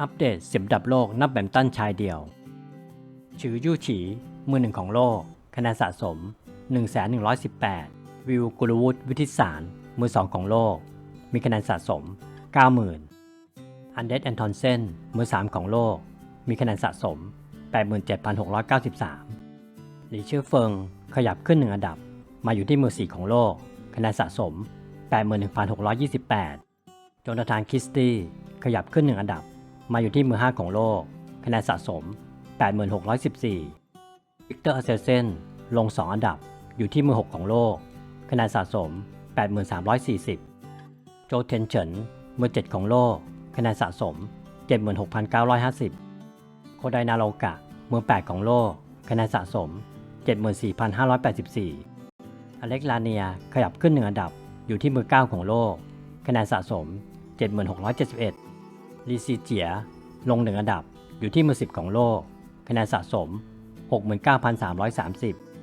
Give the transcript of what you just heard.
อัปเดตสิบดับโลกนับแบมตันชายเดี่ยว ชื่อยู่ฉี มือหนึ่งของโลก คะแนนสะสม 1,118 วิวกุลวุฒิวิทิสาร มือสองของโลก มีคะแนนสะสม 90,000 อันเดรสแอนทอนเซน มือสามของโลก มีคะแนนสะสม 87,693 หลีชื่อเฟิง ขยับขึ้นหนึ่งอันดับ มาอยู่ที่มือสี่ของโลก คะแนนสะสม 81,628 โจนาธานคิสตี้ ขยับขึ้นหนึ่งอันดับ มาอยู่ที่มือ 5 ของโลก คะแนนสะสม 8614วิกเตอร์อาเซเซนลง 2 อันดับอยู่ที่มือ 6 ของโลก คะแนนสะสม 8340 โจเทนเฉินมือ 7 ของโลก คะแนนสะสม 76,950 โคไดนาโลกะมือ 8 ของโลก คะแนนสะสม 74,584 อเล็กลาเนียขยับขึ้นหนึ่งอันดับอยู่ที่มือ 9 ของโลก คะแนนสะสม 7671 ลีซีเจีย ลงหนึ่งอันดับอยู่ที่มือ 10 ของโลก คะแนนสะสม 69,330